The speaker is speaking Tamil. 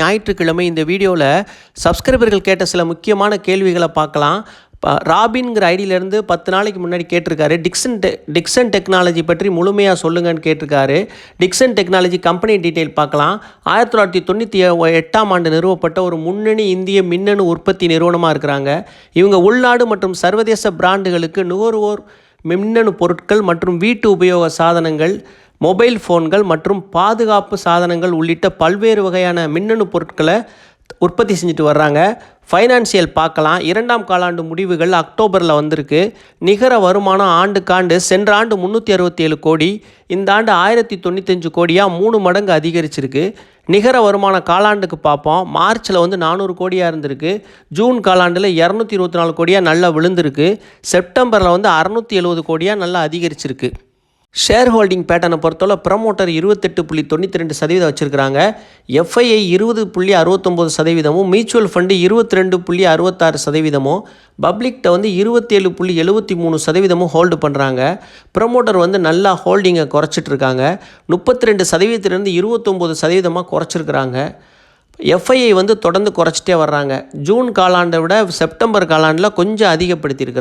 ஞாயிற்றுக்கிழமை இந்த வீடியோவில் சப்ஸ்கிரைபர்கள் கேட்ட சில முக்கியமான கேள்விகளை பார்க்கலாம். ராபின்ங்கிற ஐடியிலேருந்து பத்து நாளைக்கு முன்னாடி கேட்டிருக்காரு. டிக்சன் டெ டிக்சன் டெக்னாலஜி பற்றி முழுமையாக சொல்லுங்கன்னு கேட்டிருக்காரு. டிக்சன் டெக்னாலஜி கம்பெனி டீட்டெயில் பார்க்கலாம். ஆயிரத்தி தொள்ளாயிரத்தி தொண்ணூற்றி எட்டாம் ஆண்டு நிறுவப்பட்ட ஒரு முன்னணி இந்திய மின்னணு உற்பத்தி நிறுவனமாக இருக்கிறாங்க. இவங்க உள்நாடு மற்றும் சர்வதேச பிராண்டுகளுக்கு நுகர்வோர் மின்னணு பொருட்கள் மற்றும் வீட்டு உபயோக சாதனங்கள் மொபைல் ஃபோன்கள் மற்றும் பாதுகாப்பு சாதனங்கள் உள்ளிட்ட பல்வேறு வகையான மின்னணு பொருட்களை உற்பத்தி செஞ்சுட்டு வர்றாங்க. ஃபைனான்சியல் பார்க்கலாம். இரண்டாம் காலாண்டு முடிவுகள் அக்டோபரில் வந்திருக்கு. நிகர வருமானம் ஆண்டுக்காண்டு சென்ற ஆண்டு முந்நூற்றி அறுபத்தி ஏழு கோடி. இந்த ஆண்டு ஆயிரத்தி தொண்ணூத்தஞ்சு கோடியாக மூணு மடங்கு அதிகரிச்சிருக்கு. நிகர வருமான காலாண்டுக்கு பார்ப்போம். மார்ச்சில் வந்து நானூறு கோடியாக இருந்திருக்கு. ஜூன் காலாண்டில் இரநூத்தி இருபத்தி நாலு கோடியாக நல்லா விழுந்திருக்கு. செப்டம்பரில் வந்து அறநூற்றி எழுபது கோடியாக நல்லா அதிகரிச்சிருக்கு. ஷேர் ஹோல்டிங் பேட்டர்னை பொறுத்தவரை ப்ரமோட்டர் இருபத்தெட்டு புள்ளி தொண்ணூற்றி ரெண்டு சதவீதம் வச்சுருக்கிறாங்க. எஃப்ஐஐ இருபது புள்ளி அறுபத்தொம்போது சதவீதமும் மியூச்சுவல் ஃபண்டு இருபத்தி ரெண்டு புள்ளி அறுபத்தாறு சதவீதமும் பப்ளிக்கிட்ட வந்து இருபத்தேழு புள்ளி எழுபத்தி மூணு சதவீதமும் ஹோல்டு பண்ணுறாங்க ப்ரமோட்டர் வந்து நல்லா ஹோல்டிங்கை குறைச்சிட்டு இருக்காங்க முப்பத்தி ரெண்டு சதவீதத்திலேருந்து இருபத்தொம்போது சதவீதமாக குறைச்சிருக்கிறாங்க. எஃப்ஐஐ வந்து தொடர்ந்து குறைச்சிட்டே வர்றாங்க. ஜூன் காலாண்டை விட செப்டம்பர் காலாண்டில் கொஞ்சம் அதிகப்படுத்தியிருக்கிறாங்க.